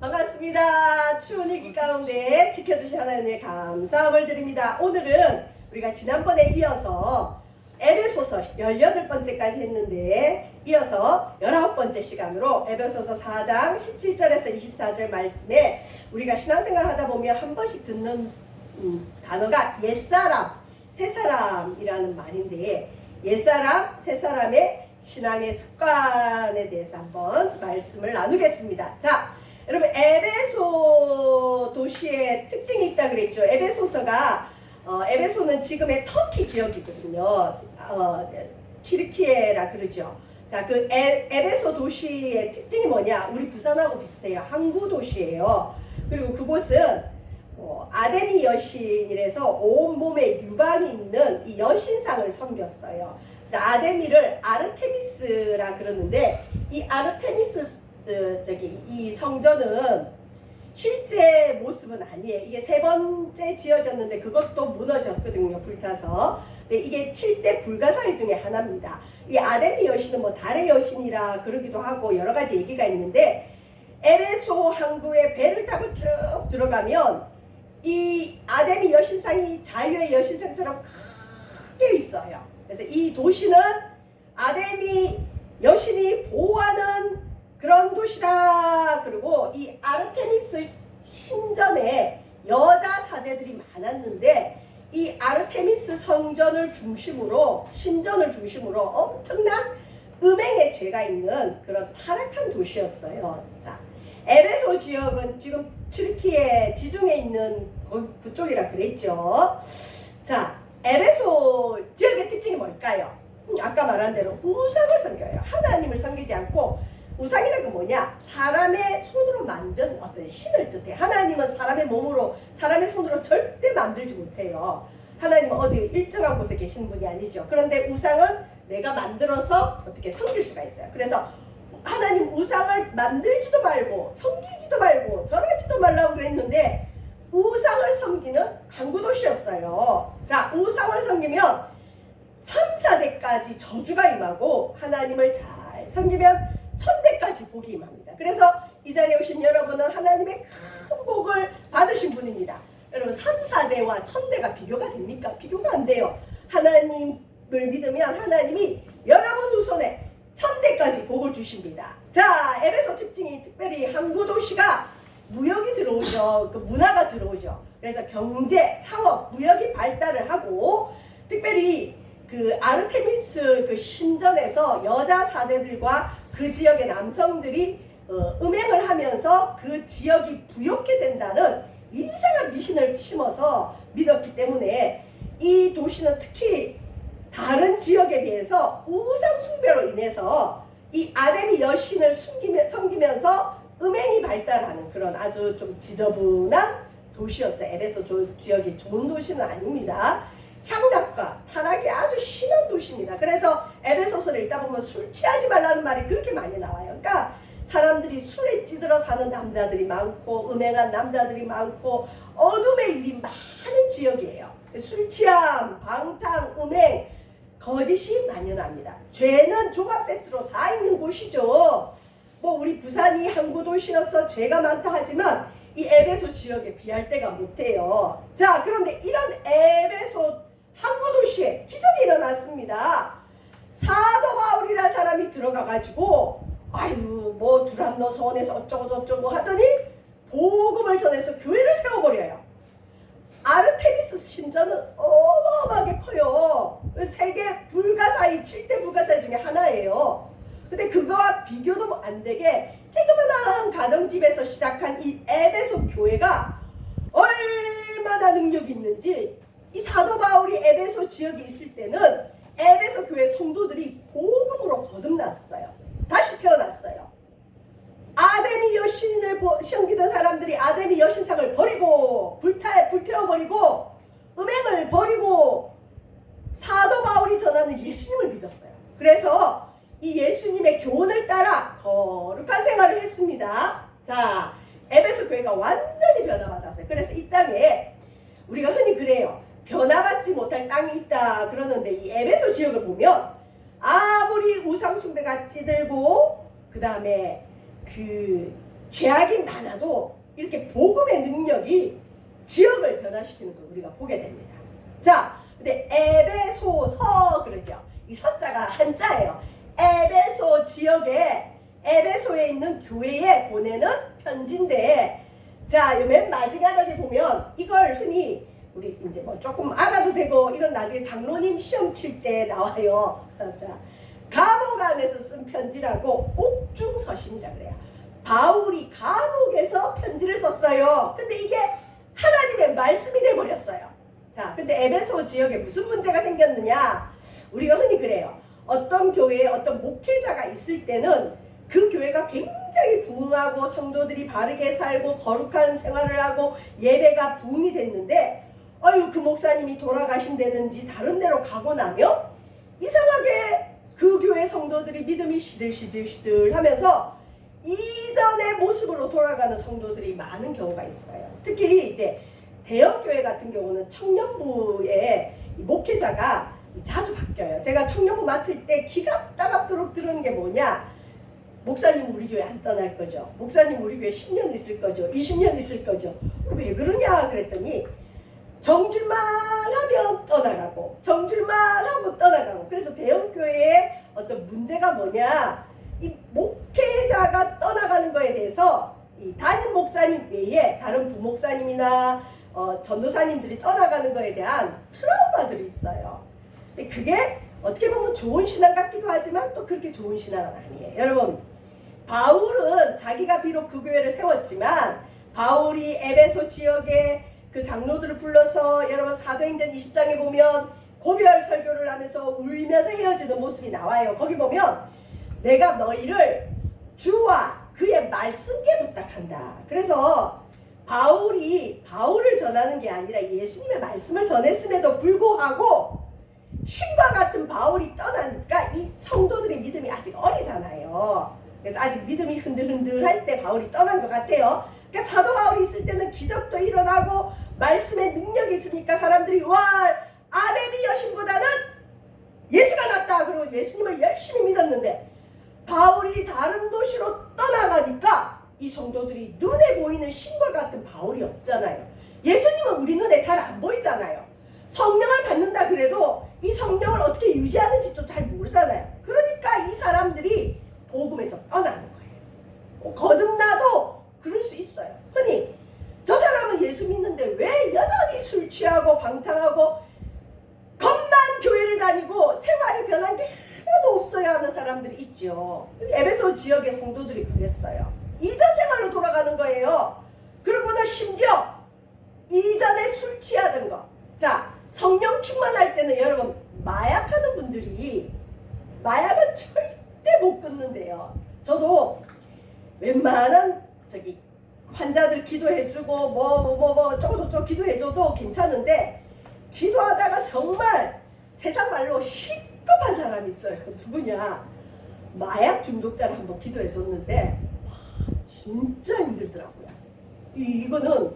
반갑습니다. 추운 일기 가운데 지켜주신 하나님의 감사함을 드립니다. 오늘은 우리가 지난번에 이어서 에베소서 18번째까지 했는데 이어서 19번째 시간으로 에베소서 4장 17절에서 24절 말씀에 우리가 신앙생활 하다 보면 한 번씩 듣는 음, 단어가 옛사람, 새사람이라는 말인데 옛사람, 새사람의 신앙의 습관에 대해서 한번 말씀을 나누겠습니다. 자, 여러분 에베소 도시의 특징이 있다 그랬죠. 에베소서가 어, 에베소는 지금의 터키 지역이거든요. 어, 튀르키예라 그러죠. 자, 그 에, 에베소 도시의 특징이 뭐냐? 우리 부산하고 비슷해요. 항구 도시예요. 그리고 그곳은 어, 아데미 여신이라서 온 몸에 유방이 있는 이 여신상을 섬겼어요. 아데미를 아르테미스라 그러는데 이 아르테미스 어, 저기 이 성전은 실제 모습은 아니에요. 이게 세 번째 지어졌는데 그것도 무너졌거든요. 불타서. 근데 이게 7대 불가사의 중에 하나입니다. 이 아데미 여신은 뭐 달의 여신이라 그러기도 하고 여러 가지 얘기가 있는데 에베소 항구에 배를 타고 쭉 들어가면 이 아데미 여신상이 자유의 여신상처럼 크게 있어요. 그래서 이 도시는 아데미 여신이 보호하는 그런 도시다. 그리고 이 아르테미스 신전에 여자 사제들이 많았는데 이 아르테미스 성전을 중심으로 신전을 중심으로 엄청난 음행의 죄가 있는 그런 타락한 도시였어요. 자, 에베소 지역은 지금 튀르키예 지중해 있는 거- 그쪽이라 그랬죠. 자, 에베소 지역의 특징이 뭘까요? 음, 아까 말한 대로 우상을 섬겨요. 하나님을 섬기지 않고 우상이라는 건 뭐냐? 사람의 손으로 만든 어떤 신을 뜻해. 하나님은 사람의 몸으로, 사람의 손으로 절대 만들지 못해요. 하나님은 어디 일정한 곳에 계신 분이 아니죠. 그런데 우상은 내가 만들어서 어떻게 섬길 수가 있어요. 그래서 하나님 우상을 만들지도 말고, 섬기지도 말고, 절하지도 말라고 그랬는데, 우상을 섬기는 항구도시였어요. 자, 우상을 섬기면 3, 4대까지 저주가 임하고, 하나님을 잘 섬기면 천대까지 복이 임합니다. 그래서 이 자리에 오신 여러분은 하나님의 큰 복을 받으신 분입니다. 여러분 3, 4대와 천대가 비교가 됩니까? 비교가 안 돼요. 하나님을 믿으면 하나님이 여러분 후손에 천대까지 복을 주십니다. 자, 에베소 특징이 특별히 항구 도시가 무역이 들어오죠. 그 문화가 들어오죠. 그래서 경제, 상업, 무역이 발달을 하고 특별히 그 아르테미스 그 신전에서 여자 사제들과 그 지역의 남성들이 어, 음행을 하면서 그 지역이 부욕해 된다는 이상한 미신을 심어서 믿었기 때문에 이 도시는 특히 다른 지역에 비해서 우상 숭배로 인해서 이 아데미 여신을 숨기며, 섬기면서 음행이 발달하는 그런 아주 좀 지저분한 도시였어요. 에베소 조- 지역이 좋은 도시는 아닙니다. 향락과 타락이 아주 심한 도시입니다. 그래서 에베소서를 읽다 보면 술 취하지 말라는 말이 그렇게 많이 나와요. 그러니까 사람들이 술에 찌들어 사는 남자들이 많고 음행한 남자들이 많고 어둠의 일이 많은 지역이에요. 술 취함, 방탕, 음행, 거짓이 만연합니다. 죄는 종합 세트로 다 있는 곳이죠. 뭐 우리 부산이 항구 도시여서 죄가 많다 하지만 이 에베소 지역에 비할 때가 못해요. 자, 그런데 이런 에베소 항구 도시에 기적이 일어났습니다. 사도 바울이라는 사람이 들어가 가지고 아유 뭐 두란노 서원에서 어쩌고 저쩌고 하더니 복음을 전해서 교회를 세워버려요. 아르테미스 신전은 어마어마하게 커요. 세계 불가사의 7대 불가사의 중에 하나예요. 근데 그거와 비교도 안 되게 조그만한 가정집에서 시작한 이 에베소 교회가 얼마나 능력이 있는지 이 사도 바울이 에베소 지역에 있을 때는 에베소 교회 성도들이 복음으로 거듭났어요. 다시 태어났어요. 아데미 여신을 보- 섬기던 사람들이 아데미 여신상을 버리고 불타 불태워버리고 음행을 버리고 사도 바울이 전하는 예수님을 믿었어요. 그래서 이 예수님의 교훈을 따라 거룩한 생활을 했습니다. 자, 에베소 교회가 완전히 변화받았어요. 그래서 이 땅에 우리가 흔히 그래요. 변화받지 못할 땅이 있다 그러는데 이 에베소 지역을 보면 아무리 우상 숭배가 찌들고 그 다음에 그 죄악이 많아도 이렇게 복음의 능력이 지역을 변화시키는 걸 우리가 보게 됩니다. 자, 근데 에베소서 그러죠. 이 서자가 한자예요. 에베소 지역에 에베소에 있는 교회에 보내는 편지인데 자, 요맨 마지막에 보면 이걸 흔히 우리 이제 뭐 조금 알아도 되고 이건 나중에 장로님 시험 칠 때 나와요. 자, 감옥 안에서 쓴 편지라고 옥중서신이라 그래요. 바울이 감옥에서 편지를 썼어요. 근데 이게 하나님의 말씀이 돼 버렸어요. 자, 근데 에베소 지역에 무슨 문제가 생겼느냐? 우리가 흔히 그래요. 어떤 교회에 어떤 목회자가 있을 때는 그 교회가 굉장히 부흥하고 성도들이 바르게 살고 거룩한 생활을 하고 예배가 부흥이 됐는데 아유 그 목사님이 돌아가신다든지 다른 데로 가고 나면 이상하게 그 교회 성도들이 믿음이 시들시들시들 하면서 이전의 모습으로 돌아가는 성도들이 많은 경우가 있어요. 특히 이제 대형 교회 같은 경우는 청년부의 이 목회자가 자주 바뀌어요. 제가 청년부 맡을 때 기가 따갑도록 들은 게 뭐냐? 목사님 우리 교회 안 떠날 거죠. 목사님 우리 교회 10년 있을 거죠. 20년 있을 거죠. 왜 그러냐 그랬더니 정줄만 하면 떠나가고 정줄만 하고 떠나가고 그래서 대형 교회에 어떤 문제가 뭐냐 이 목회자가 떠나가는 거에 대해서 이 담임 목사님 외에 다른 부목사님이나 어, 전도사님들이 떠나가는 거에 대한 트라우마들이 있어요. 근데 그게 어떻게 보면 좋은 신앙 같기도 하지만 또 그렇게 좋은 신앙은 아니에요. 여러분 바울은 자기가 비록 그 교회를 세웠지만 바울이 에베소 지역에 그 장로들을 불러서 여러분 사도행전 20장에 보면 고별 설교를 하면서 울면서 헤어지는 모습이 나와요. 거기 보면 내가 너희를 주와 그의 말씀께 부탁한다. 그래서 바울이 바울을 전하는 게 아니라 예수님의 말씀을 전했음에도 불구하고 신과 같은 바울이 떠나니까 이 성도들의 믿음이 아직 어리잖아요. 그래서 아직 믿음이 흔들흔들할 때 바울이 떠난 것 같아요. 그러니까 사도 바울이 있을 때는 기적도 일어나고 말씀의 능력이 있으니까 사람들이 와 아레비 여신보다는 예수가 낫다 그러고 예수님을 열심히 믿었는데 바울이 다른 도시로 떠나가니까 이 성도들이 눈에 보이는 신과 같은 바울이 없잖아요. 예수님은 우리 눈에 잘 안 보이잖아요. 성령을 받는다 그래도 이 성령을 어떻게 유지하는지도 잘 모르잖아요. 그러니까 이 사람들이 복음에서 떠나는 거예요. 어, 거듭나도 그럴 수 있어요. 흔히 저 사람은 예수 믿는데 왜 여전히 술 취하고 방탕하고 겉만 교회를 다니고 생활이 변한 게 하나도 없어야 하는 사람들이 있죠. 에베소 지역의 성도들이 그랬어요. 이전 생활로 돌아가는 거예요. 그러고는 심지어 이전에 술 취하던 거. 자, 성령 충만할 때는 여러분 마약하는 분들이 마약은 절대 못 끊는데요. 저도 웬만한 저기 환자들 기도해주고 뭐 뭐 뭐뭐 저저저 기도해줘도 괜찮은데 기도하다가 정말 세상 말로 시급한 사람이 있어요. 누구냐? 마약 중독자를 한번 기도해줬는데 와, 진짜 힘들더라고요. 이, 이거는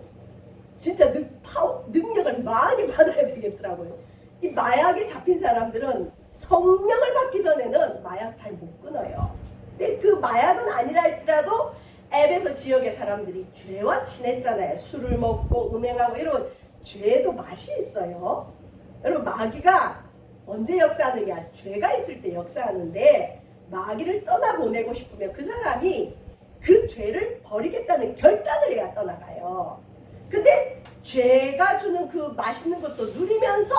진짜 능, 파워, 능력을 많이 받아야 되겠더라고요. 이 마약에 잡힌 사람들은 성령을 받기 전에는 마약 잘 못 끊어요. 근데 그 마약은 아니라 할지라도 에베소 지역의 사람들이 죄와 친했잖아요. 술을 먹고 음행하고 이런 죄도 맛이 있어요. 여러분 마귀가 언제 역사하느냐? 죄가 있을 때 역사하는데 마귀를 떠나보내고 싶으면 그 사람이 그 죄를 버리겠다는 결단을 해야 떠나가요. 근데 죄가 주는 그 맛있는 것도 누리면서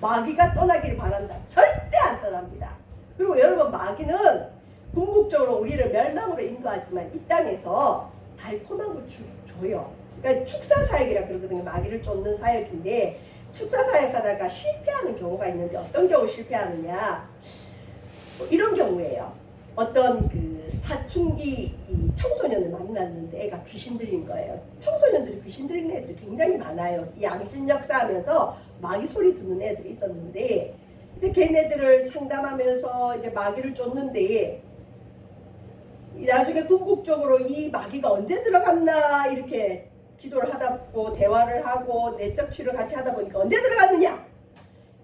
마귀가 떠나기를 바란다. 절대 안 떠납니다. 그리고 여러분 마귀는 궁극적으로 우리를 멸망으로 인도하지만 이 땅에서 달콤한 걸 주, 줘요. 그러니까 축사 사역이라 그러거든요. 마귀를 쫓는 사역인데 축사 사역하다가 실패하는 경우가 있는데 어떤 경우 실패하느냐? 뭐 이런 경우예요. 어떤 그 사춘기 이 청소년을 만났는데 애가 귀신 들린 거예요. 청소년들이 귀신 들린 애들이 굉장히 많아요. 이 양심 역사하면서 마귀 소리 듣는 애들이 있었는데 이제 걔네들을 상담하면서 이제 마귀를 쫓는데 나중에 궁극적으로 이 마귀가 언제 들어갔나 이렇게 기도를 하다 보고 대화를 하고 내적 치료를 같이 하다 보니까 언제 들어갔느냐?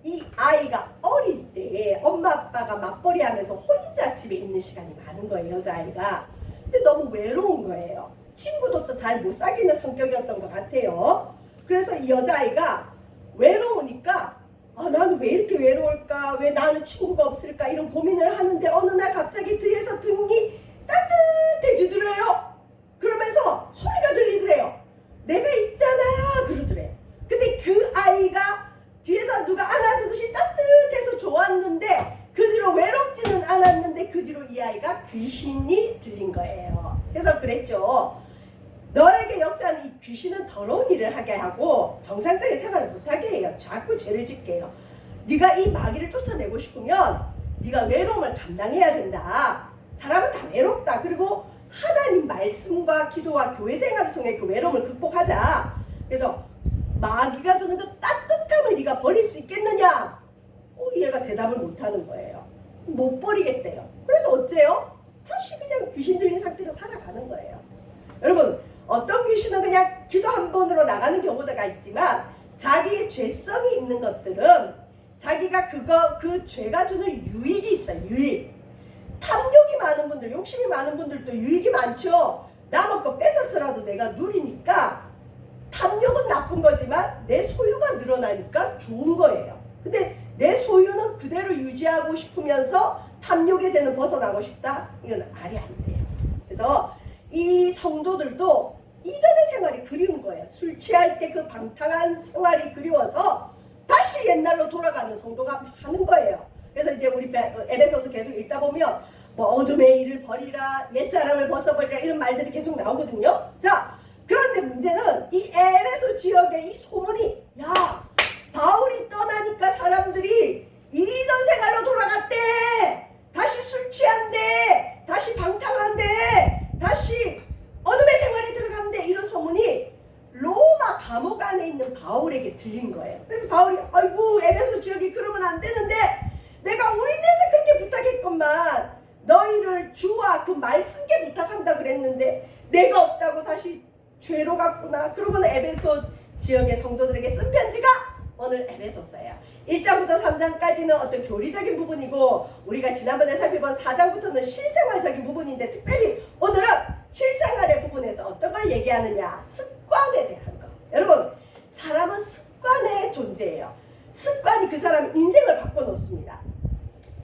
이 아이가 어릴 때 엄마 아빠가 맞벌이 하면서 혼자 집에 있는 시간이 많은 거예요, 여자아이가. 근데 너무 외로운 거예요. 친구도 또 잘 못 사귀는 성격이었던 것 같아요. 그래서 이 여자아이가 외로우니까 아, 나는 왜 이렇게 외로울까? 왜 나는 친구가 없을까? 이런 고민을 하는데 어느 날 갑자기 뒤에서 등이 따뜻해지더래요. 그러면서 소리가 들리더래요. 내가 있잖아. 그러더래요. 근데 그 아이가 뒤에서 누가 안아주듯이 따뜻해서 좋았는데 그 뒤로 외롭지는 않았는데 그 뒤로 이 아이가 귀신이 들린 거예요. 그래서 그랬죠. 너에게 역사는 이 귀신은 더러운 일을 하게 하고 정상적인 생활을 못하게 해요. 자꾸 죄를 짓게 해요. 네가 이 마귀를 쫓아내고 싶으면 네가 외로움을 감당해야 된다. 사람은 다 외롭다. 그리고 하나님 말씀과 기도와 교회 생활을 통해 그 외로움을 극복하자. 그래서 마귀가 주는 그 따뜻함을 네가 버릴 수 있겠느냐? 어, 얘가 대답을 못하는 거예요. 못 버리겠대요. 그래서 어째요? 다시 그냥 귀신 들린 상태로 살아가는 거예요. 여러분 어떤 귀신은 그냥 기도 한 번으로 나가는 경우가 있지만 자기의 죄성이 있는 것들은 자기가 그거 그 죄가 주는 유익이 있어요. 유익. 탐욕이 많은 분들, 욕심이 많은 분들도 유익이 많죠. 남의 거 뺏었으라도 내가 누리니까 탐욕은 나쁜 거지만 내 소유가 늘어나니까 좋은 거예요. 근데 내 소유는 그대로 유지하고 싶으면서 탐욕에 대는 벗어나고 싶다? 이건 말이 안 돼요. 그래서 이 성도들도 이전의 생활이 그리운 거예요. 술 취할 때 그 방탕한 생활이 그리워서 다시 옛날로 돌아가는 성도가 많은 거예요. 그래서 이제 우리 에- 에베소서 계속 읽다 보면 뭐 어둠의 일을 버리라, 옛사람을 벗어버리라 이런 말들이 계속 나오거든요. 자, 그런데 문제는 이 에베소 지역의 이 소문이 야 바울이 떠나니까 사람들이 이전 생활로 돌아갔대. 다시 술 취한대. 다시 방탕한대. 다시 어둠의 생활에 들어간대. 이런 소문이 로마 감옥 안에 있는 바울에게 들린 거예요. 그래서 바울이 아이고 에베소 지역이 그러면 안 되는데 내가 울면서 그렇게 부탁했건만 그 말씀께 부탁한다 그랬는데 내가 없다고 다시 죄로 갔구나. 그러고는 에베소 지역의 성도들에게 쓴 편지가 오늘 에베소서예요. 1장부터 3장까지는 어떤 교리적인 부분이고 우리가 지난번에 살펴본 4장부터는 실생활적인 부분인데 특별히 오늘은 실생활의 부분에서 어떤 걸 얘기하느냐 습관에 대한 거. 여러분 사람은 습관의 존재예요. 습관이 그 사람의 인생을 바꿔놓습니다.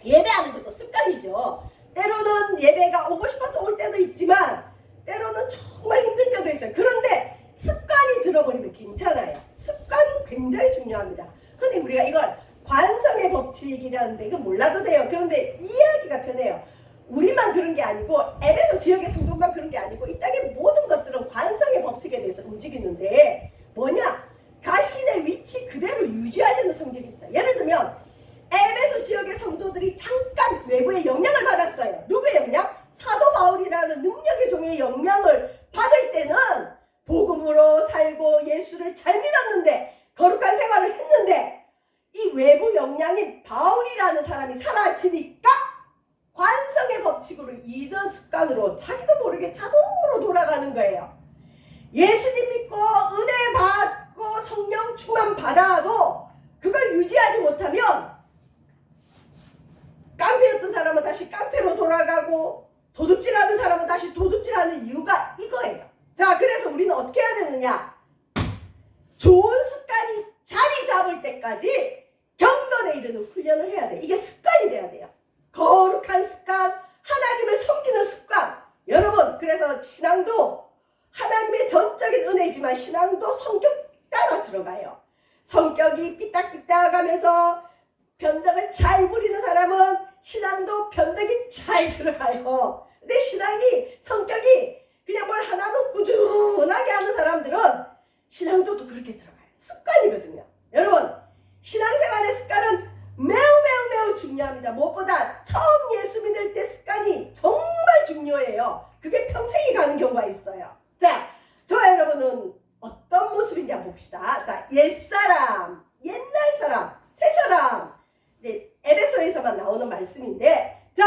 예배하는 것도 습관이죠. 때로는 예배가 오고 싶어서 올 때도 있지만 때로는 정말 힘들 때도 있어요. 그런데 습관이 들어버리면 괜찮아요. 습관은 굉장히 중요합니다. 근데 우리가 이걸 관성의 법칙이라는데 이거 몰라도 돼요. 그런데 이해하기가 편해요. 우리만 그런 게 아니고 에베소 지역의 성도만 그런 게 아니고 이 땅의 모든 것들은 관성의 법칙에 대해서 움직이는데 뭐냐? 자신의 위치 그대로 유지하려는 성질이 있어요. 예를 들면 에베소 지역의 성도들이 잠깐 외부의 영향을 받았어요. 누구의 영향? 사도 바울이라는 능력의 종의 영향을 받을 때는 복음으로 살고 예수를 잘 믿었는데 거룩한 생활을 했는데 이 외부 영향인 바울이라는 사람이 사라지니까 관성의 법칙으로 이전 습관으로 자기도 모르게 자동으로 돌아가는 거예요. 예수님 믿고 은혜 받고 성령 충만 받아도 그걸 유지하지 못하면 깡패였던 사람은 다시 깡패로 돌아가고 도둑질하는 사람은 다시 도둑질하는 이유가 이거예요. 자, 그래서 우리는 어떻게 해야 되느냐? 좋은 습관이 자리 잡을 때까지 경건에 이르는 훈련을 해야 돼. 이게 습관이 돼야 돼요. 거룩한 습관, 하나님을 섬기는 습관. 여러분, 그래서 신앙도 하나님의 전적인 은혜지만 신앙도 성격 따라 들어가요. 성격이 삐딱삐딱하면서 변덕을 잘 부리는 사람은 신앙도 변덕이 잘 들어가요. 근데 신앙이 성격이 그냥 뭘 하나도 꾸준하게 하는 사람들은 신앙도 또 그렇게 들어가요. 습관이거든요. 여러분, 신앙생활의 습관은 매우 매우 매우 중요합니다. 무엇보다 처음 예수 믿을 때 습관이 정말 중요해요. 그게 평생이 가는 경우가 있어요. 자, 저 여러분은 어떤 모습인지 한번 봅시다. 자, 옛사람, 옛날 사람, 새 사람. 이제 에베소에서만 나오는 말씀인데, 자,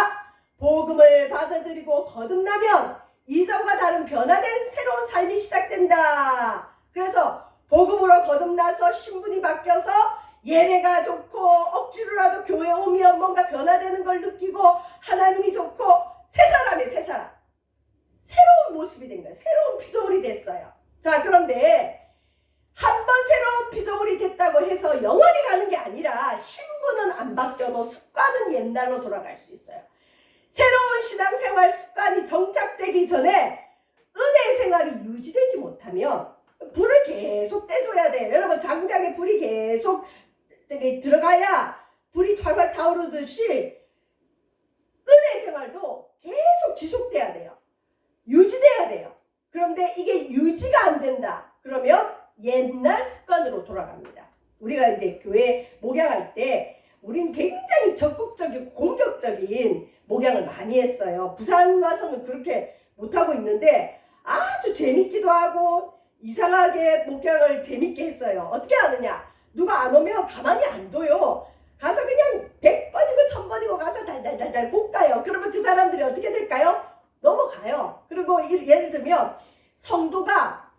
복음을 받아들이고 거듭나면 이전과 다른 변화된 새로운 삶이 시작된다. 그래서 복음으로 거듭나서 신분이 바뀌어서 예배가 좋고 억지로라도 교회 오면 뭔가 변화되는 걸 느끼고 하나님이 좋고 새 사람이 새 사람. 새로운 모습이 된 거예요. 새로운 피조물이 됐어요. 자, 그런데 한 번 새로운 피조물이 됐다고 해서 영원히 가는 게 아니라 신분은 안 바뀌어도 습관은 옛날로 돌아갈 수 있어요. 새로운 신앙생활 습관이 정착되기 전에 은혜의 생활이 유지되지 못하면 불을 계속 떼줘야 돼요. 여러분 장작에 불이 계속 들어가야 불이 활활 타오르듯이 은혜의 생활도 계속 지속돼야 돼요. 유지돼야 돼요. 그런데 이게 유지가 안 된다. 그러면 옛날 습관으로 돌아갑니다. 우리가 이제 교회 목양할 때 우린 굉장히 적극적이고 공격적인 목양을 많이 했어요. 부산 와서는 그렇게 못하고 있는데 아주 재밌기도 하고 이상하게 목양을 재밌게 했어요. 어떻게 하느냐? 누가 안 오면 가만히 안 둬요. 가서 그냥 100번이고 1000번이고 가서 달달달달 볶아요. 그러면 그 사람들이 어떻게 될까요? 넘어가요. 그리고 이- 예를 들면 성도가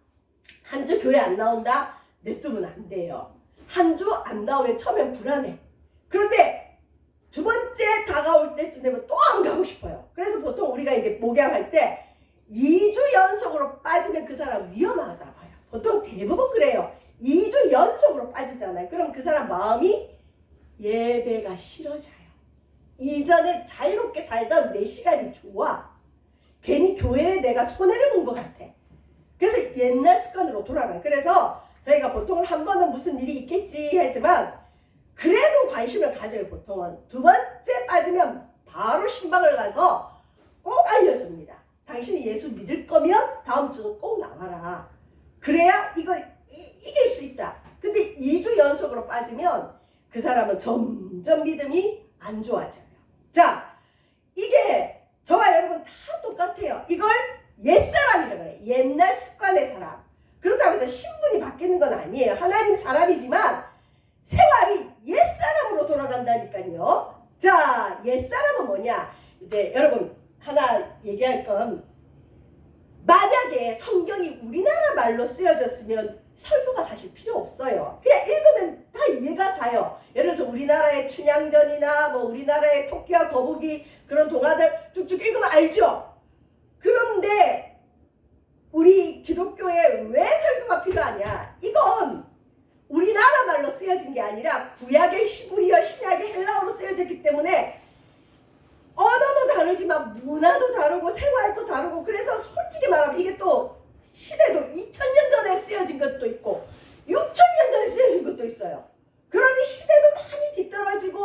한 주 교회 안 나온다? 냅두면 안 돼요. 한 주 안 나오면 처음엔 불안해. 그런데 두 번째 다가올 때쯤 되면 또 안 가고 싶어요. 그래서 보통 우리가 이제 목양할 때 2주 연속으로 빠지면 그 사람 위험하다 봐요. 보통 대부분 그래요. 2주 연속으로 빠지잖아요. 그럼 그 사람 마음이 예배가 싫어져요. 이전에 자유롭게 살던 내 시간이 좋아. 괜히 교회에 내가 손해를 본 것 같아. 그래서 옛날 습관으로 돌아가요. 그래서 저희가 보통은 한 번은 무슨 일이 있겠지 하지만 그래도 관심을 가져요. 보통은 두 번째 빠지면 바로 신방을 가서 꼭 알려줍니다. 당신이 예수 믿을 거면 다음 주는 꼭 나와라. 그래야 이걸 이, 이길 수 있다. 근데 2주 연속으로 빠지면 그 사람은 점점 믿음이 안 좋아져요. 자, 이게 저와 여러분 다 똑같아요. 이걸 옛사람이라고 그래요. 옛날 습관의 사람. 그렇다고 해서 신분이 바뀌는 건 아니에요. 하나님 사람이지만 생활이 옛사람으로 돌아간다니까요. 자, 옛사람은 뭐냐? 이제 여러분 하나 얘기할 건 만약에 성경이 우리나라 말로 쓰여졌으면 설교가 사실 필요 없어요. 그냥 읽으면 다 이해가 가요. 예를 들어서 우리나라의 춘향전이나 뭐 우리나라의 토끼와 거북이 그런 동화들 쭉쭉 읽으면 알죠. 그런데 우리 기독교에 왜 설교가 필요하냐? 이건 우리나라 말로 쓰여진 게 아니라 구약의 히브리어, 신약의 헬라어로 쓰여졌기 때문에 언어도 다르지만 문화도 다르고 생활도 다르고 그래서 솔직히 말하면 이게 또 시대도 2000년 전에 쓰여진 것도 있고 6000년 전에 쓰여진 것도 있어요. 그러니 시대도 많이 뒤떨어지고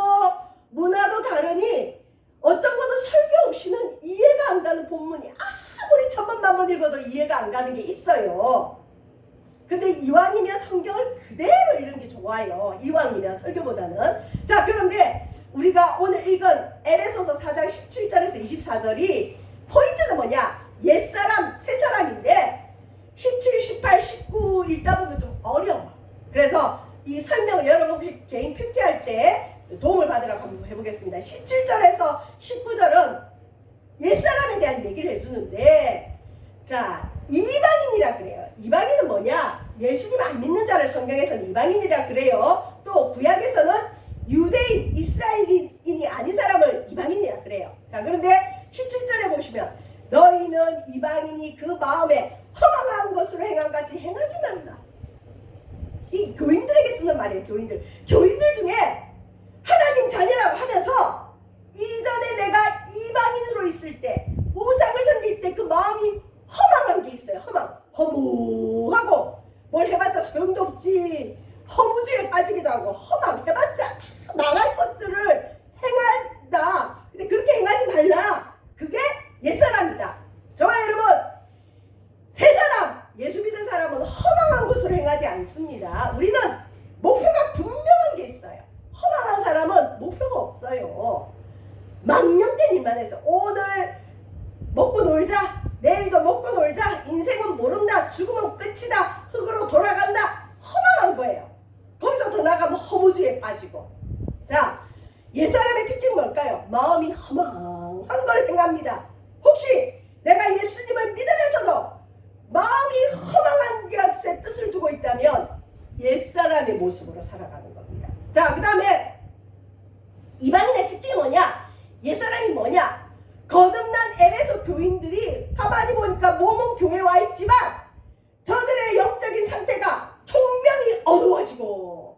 문화도 다르니 어떤 거는 설교 없이는 이해가 안 가는 본문이 아무리 천번 만 번 읽어도 이해가 안 가는 게 있어요. 근데 이왕이면 성경을 그대로 읽는 게 좋아요. 이왕이면 설교보다는. 자, 그런데 우리가 오늘 읽은 에베소서 4장 17절에서 24절이 포인트는 뭐냐? 옛사람, 새사람인데 17, 18, 19 읽다 보면 좀 어려워. 그래서 이 설명을 여러분 혹시 개인 큐티 할 때 도움을 받으라고 한번 해보겠습니다. 17절에서 19절은 옛사람에 대한 얘기를 해주는데 자 이방인이라 그래요. 이방인은 뭐냐? 예수님 안 믿는 자를 성경에서는 이방인이라 그래요. 또 구약에서는 유대인, 이스라엘인이 아닌 사람을 이방인이라 그래요. 자 그런데 17절에 보시면 너희는 이방인이 그 마음에 허망한 것으로 행한 같이 행하지 말라. 이 교인들에게 쓰는 말이에요. 교인들. 교인들 중에 하나님 자녀라고 하면서 이전에 내가 이방인으로 있을 때 우상을 섬길 때 그 마음이 허망한 게 있어요. 허망. 허무하고 뭘 해봤자 소용도 없지. 허무주의에 빠지기도 하고 허망 해봤자 망할 것들을 행한다. 근데 그렇게 행하지 말라. 그게 옛사람이다. 저와 여러분 새 사람 예수 믿는 사람은 허망한 것으로 행하지 않습니다. 우리는 목표가 분명한 게 있어요. 허망한 사람은 목표가 없어요. 망령된 일만 해서 오늘 먹고 놀자. 내일도 먹고 놀자. 인생은 모른다. 죽으면 끝이다. 흙으로 돌아간다. 허망한 거예요. 거기서 더 나가면 허무주의에 빠지고. 자, 옛사람의 특징은 뭘까요? 마음이 허망한 걸 행합니다. 혹시 내가 예수님을 믿으면서도 마음이 허망한 것에 뜻을 두고 있다면 옛사람의 모습으로 살아가는 겁니다. 자, 그 다음에 이방인의 특징이 뭐냐? 옛사람이 뭐냐? 거듭난 에베소 교인들이 가만히 보니까 몸은 교회 와 있지만 저들의 영적인 상태가 총명이 어두워지고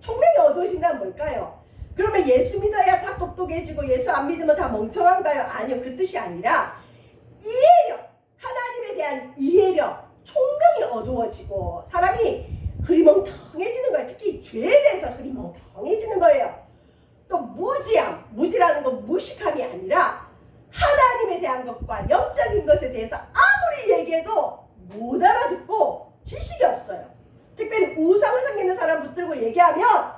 총명이 어두워진다는 뭘까요? 그러면 예수 믿어야 다 똑똑해지고 예수 안 믿으면 다 멍청한가요? 아니요 그 뜻이 아니라 이해력 하나님에 대한 이해력 총명이 어두워지고 사람이 흐리멍텅해지는 거예요 특히 죄에 대해서 흐리멍텅해지는 거예요 또 무지함 무지라는 건 무식함이 아니라 하나님에 대한 것과 영적인 것에 대해서 아무리 얘기해도 못 알아듣고 지식이 없어요. 특별히 우상을 섬기는 사람 붙들고 얘기하면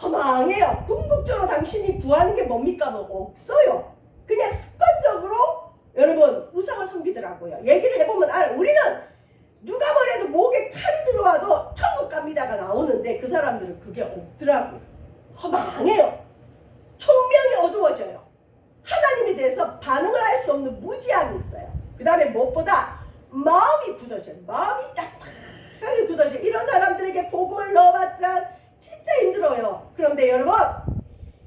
허망해요. 궁극적으로 당신이 구하는 게 뭡니까? 뭐 없어요. 그냥 습관적으로 여러분 우상을 섬기더라고요. 얘기를 해보면 알아요. 우리는 누가 뭐래도 목에 칼이 들어와도 천국 갑니다가 나오는데 그 사람들은 그게 없더라고요. 허망해요. 총명이 어두워져요. 하나님에 대해서 반응을 할 수 없는 무지함이 있어요. 그 다음에 무엇보다 마음이 굳어져요. 마음이 딱딱하게 굳어져요. 이런 사람들에게 복음을 넣어봤자 진짜 힘들어요. 그런데 여러분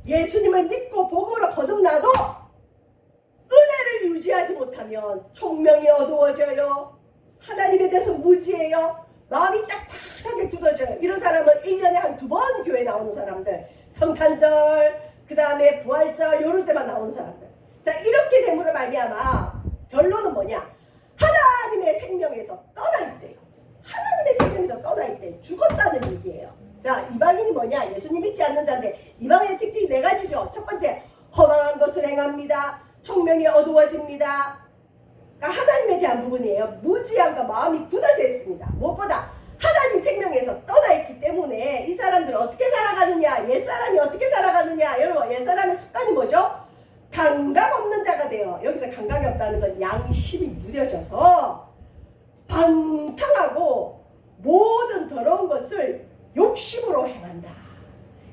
예수님을 믿고 복음으로 거듭나도 유지하지 못하면 총명이 어두워져요. 하나님에 대해서 무지해요. 마음이 딱딱하게 굳어져요. 이런 사람은 1년에 한 두 번 교회 나오는 사람들. 성탄절, 그 다음에 부활절, 요럴 때만 나오는 사람들. 자, 이렇게 됨으로 말미암아 결론은 뭐냐? 하나님의 생명에서 떠나 있대요. 하나님의 생명에서 떠나 있대. 죽었다는 얘기예요. 자, 이방인이 뭐냐? 예수님 믿지 않는 자인데 이방인의 특징이 네 가지죠. 첫 번째, 허망한 것을 행합니다. 총명이 어두워집니다. 그러니까 하나님에 대한 부분이에요. 무지함과 마음이 굳어져 있습니다. 무엇보다 하나님 생명에서 떠나 있기 때문에 이 사람들은 어떻게 살아가느냐, 옛사람이 어떻게 살아가느냐, 여러분, 옛사람의 습관이 뭐죠? 감각 없는 자가 돼요. 여기서 감각이 없다는 건 양심이 무뎌져서 방탕하고 모든 더러운 것을 욕심으로 행한다.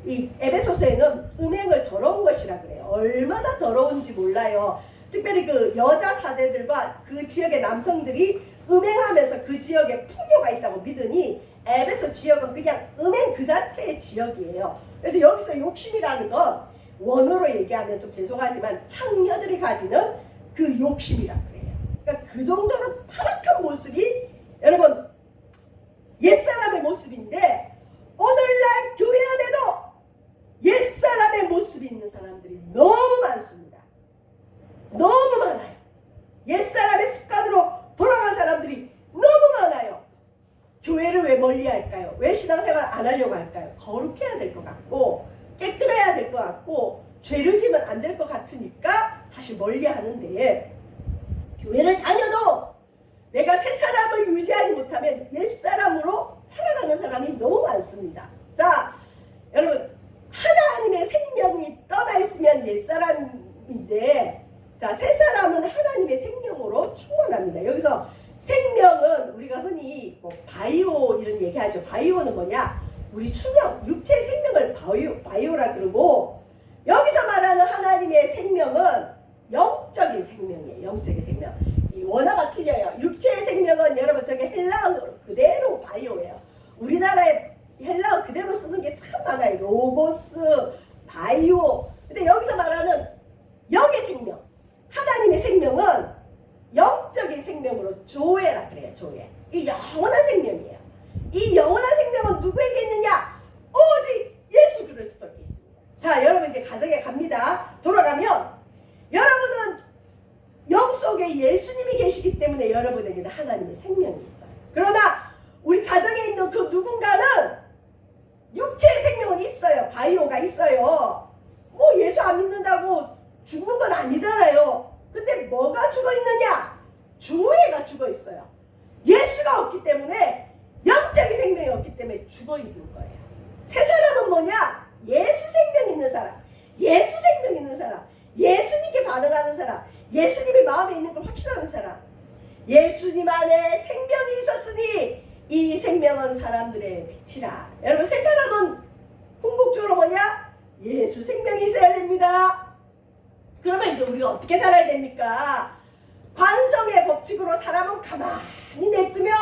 이 에베소서에는 음행을 더러운 것이라 그래요. 얼마나 더러운지 몰라요. 특별히 그 여자 사제들과 그 지역의 남성들이 음행하면서 그 지역에 풍요가 있다고 믿으니 에베소 지역은 그냥 음행 그 자체의 지역이에요. 그래서 여기서 욕심이라는 건 원어로 얘기하면 좀 죄송하지만 창녀들이 가지는 그 욕심이라 그래요. 뭐냐? 예수 생명 있는 사람. 예수 생명 있는 사람. 예수님께 반응하는 사람. 예수님이 마음에 있는 걸 확신하는 사람. 예수님 안에 생명이 있었으니 이 생명은 사람들의 빛이라. 여러분 새 사람은 궁극적으로 뭐냐? 예수 생명이 있어야 됩니다. 그러면 이제 우리가 어떻게 살아야 됩니까? 관성의 법칙으로 사람은 가만히 냅두면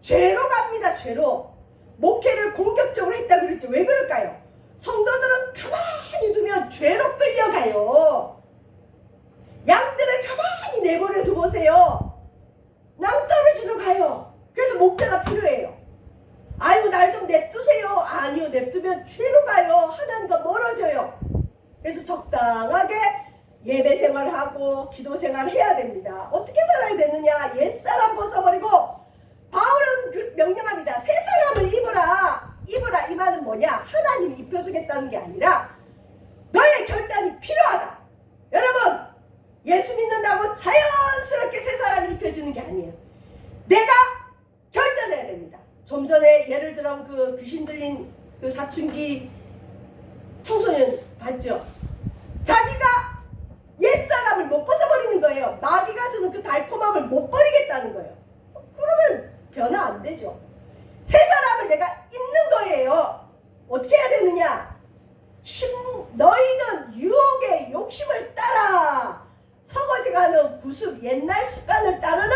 죄로 갑니다. 죄로. 목회를 공격적으로 했다 그랬죠. 왜 그럴까요? 성도들은 가만히 두면 죄로 끌려가요. 양들을 가만히 내버려 두보세요. 낭떠러지로 가요. 그래서 목자가 필요해요. 아유 날 좀 냅두세요. 아니요 냅두면 죄로 가요. 하나님과 멀어져요. 그래서 적당하게 예배 생활하고 기도 생활을 해야 됩니다. 어떻게 살아야 되느냐? 옛사람 벗어버리고 바울은 그 명령합니다. 새 사람을 입어라. 이 말은 뭐냐? 하나님이 입혀주겠다는 게 아니라 너의 결단이 필요하다. 여러분 예수 믿는다고 자연스럽게 새 사람이 입혀지는 게 아니에요. 내가 결단해야 됩니다. 좀 전에 예를 들어 그 귀신 들린 그 사춘기 청소년 봤죠? 자기가 옛사람을 못 벗어버리는 거예요. 마귀가 주는 그 달콤함을 못 버리겠다는 거예요. 그러면 변화 안 되죠. 새 사람을 내가 입는 거예요. 어떻게 해야 되느냐? 심, 너희는 유혹의 욕심을 따라 서거지가는 구습 옛날 습관을 따르는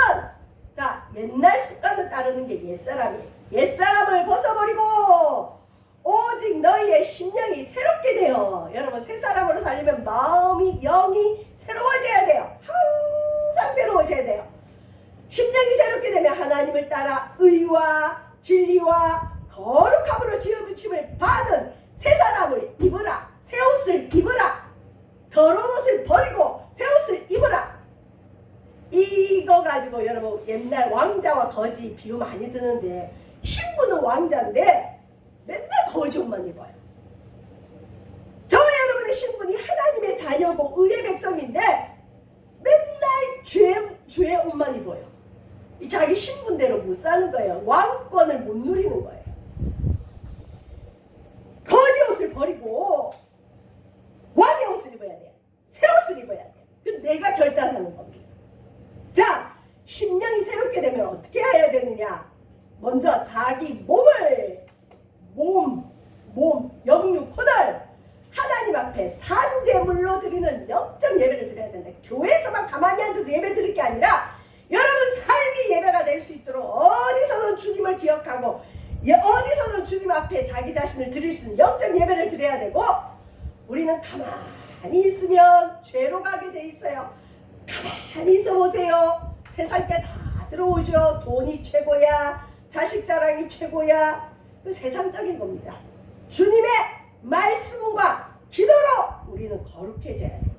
자 옛날 습관을 따르는 게 옛사람이에요. 옛사람을 벗어버리고 오직 너희의 심령이 새롭게 되어 여러분 새 사람으로 살려면 마음이 영이 새로워져야 돼요. 항상 새로워져야 돼요. 심령이 새롭게 되면 하나님을 따라 의와 진리와 거룩함으로 지어붙임을 받은 새 사람을 입으라. 새 옷을 입으라. 더러운 옷을 버리고 새 옷을 입으라. 이거 가지고 여러분 옛날 왕자와 거지 비유 많이 드는데 신부는 왕자인데 맨날 거지 옷만 입어요. 저와 여러분의 신분이 하나님의 자녀고 의의 백성인데 맨날 죄, 죄 옷만 입어요. 이 자기 신분대로 못 사는 거예요. 왕권을 못 누리는 거예요. 거지 옷을 버리고 왕의 옷을 입어야 돼. 새 옷을 입어야 돼. 그 내가 결단하는 겁니다. 자, 심령이 새롭게 되면 어떻게 해야 되느냐? 먼저 자기 몸을 몸, 몸, 영육, 혼을 하나님 앞에 산제물로 드리는 영적 예배를 드려야 된다. 교회에서만 가만히 앉아서 예배 드릴 게 아니라 여러분 삶이 예배가 될 수 있도록 어디서든 주님을 기억하고 예, 어디서든 주님 앞에 자기 자신을 드릴 수 있는 영적 예배를 드려야 되고 우리는 가만히 있으면 죄로 가게 돼 있어요. 가만히 있어 보세요. 세상 게다 들어오죠. 돈이 최고야. 자식 자랑이 최고야. 그 세상적인 겁니다. 주님의 말씀과 기도로 우리는 거룩해져야 됩니다.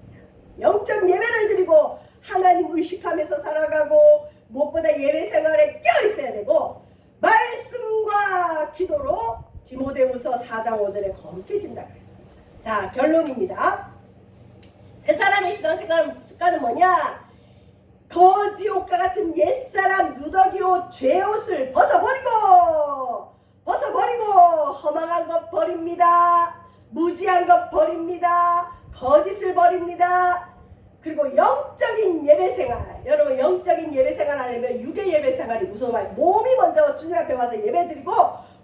영적 예배를 드리고 하나님 의식하면서 살아가고 무엇보다 예배 생활에 껴 있어야 되고 말씀과 기도로 디모데후서 4장 5절에 거룩해진다 그랬습니다. 자 결론입니다. 세 사람의 시던 생활 습관은 뭐냐? 거지 옷과 같은 옛사람 누더기 옷, 죄 옷을 벗어버리고 벗어버리고 허망한 것 버립니다. 무지한 것 버립니다. 거짓을 버립니다. 그리고 영적인 예배 생활. 여러분 영적인 예배 생활 하려면 육의 예배 생활이 우선만 몸이 먼저 주님 앞에 와서 예배 드리고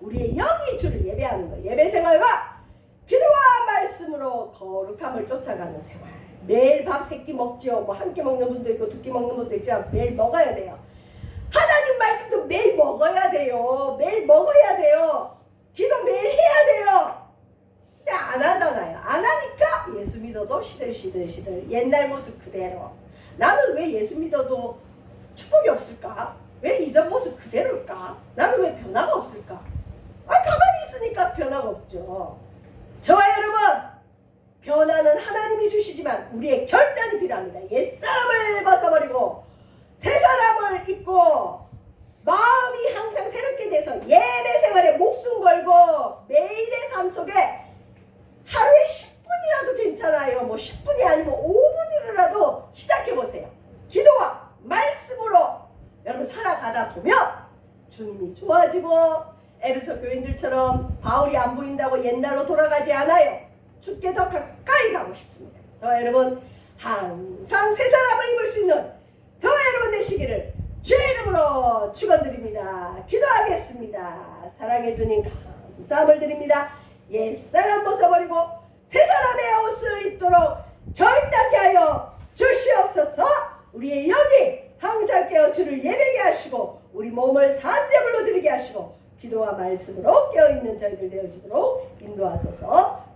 우리의 영이 주를 예배하는 거예요. 예배 생활과 기도와 말씀으로 거룩함을 쫓아가는 생활. 매일 밥 세 끼 먹죠. 뭐 한 끼 먹는 분도 있고 두 끼 먹는 분도 있지만 매일 먹어야 돼요. 하나님 말씀도 매일 먹어야 돼요. 매일 먹어야 돼요. 기도 매일 해야 돼요. 근데 안 하잖아요. 안 하니까 예수 믿어도 시들시들시들 옛날 모습 그대로. 나는 왜 예수 믿어도 축복이 없을까? 왜 이전 모습 그대로일까? 나는 왜 변화가 없을까? 아 가만히 있으니까 변화가 없죠. 저와 여러분 변화는 하나님이 주시지만 우리의 결단이 필요합니다. 옛사람을 벗어버리고 새 사람을 입고 마음이 항상 새롭게 돼서 예배 생활에 목숨 걸고 매일의 삶 속에 하루에 10분이라도 괜찮아요. 뭐 10분이 아니면 5분이라도 시작해 보세요. 기도와 말씀으로 여러분 살아가다 보면 주님이 좋아지고 에베소 교인들처럼 바울이 안 보인다고 옛날로 돌아가지 않아요. 주께 더 가까이 가고 싶습니다. 저와 여러분 항상 새 사람을 입을 수 있는 저와 여러분 되시기를 주의 이름으로 축원드립니다. 기도하겠습니다. 사랑해 주님 감사함을 드립니다. 옛사람 벗어버리고 새 사람의 옷을 입도록 결단케 하여 주시옵소서 우리의 영이 항상 깨어 주를 예배게 하시고 우리 몸을 산대물로 드리게 하시고 기도와 말씀으로 깨어있는 저희들 되어지도록 인도하소서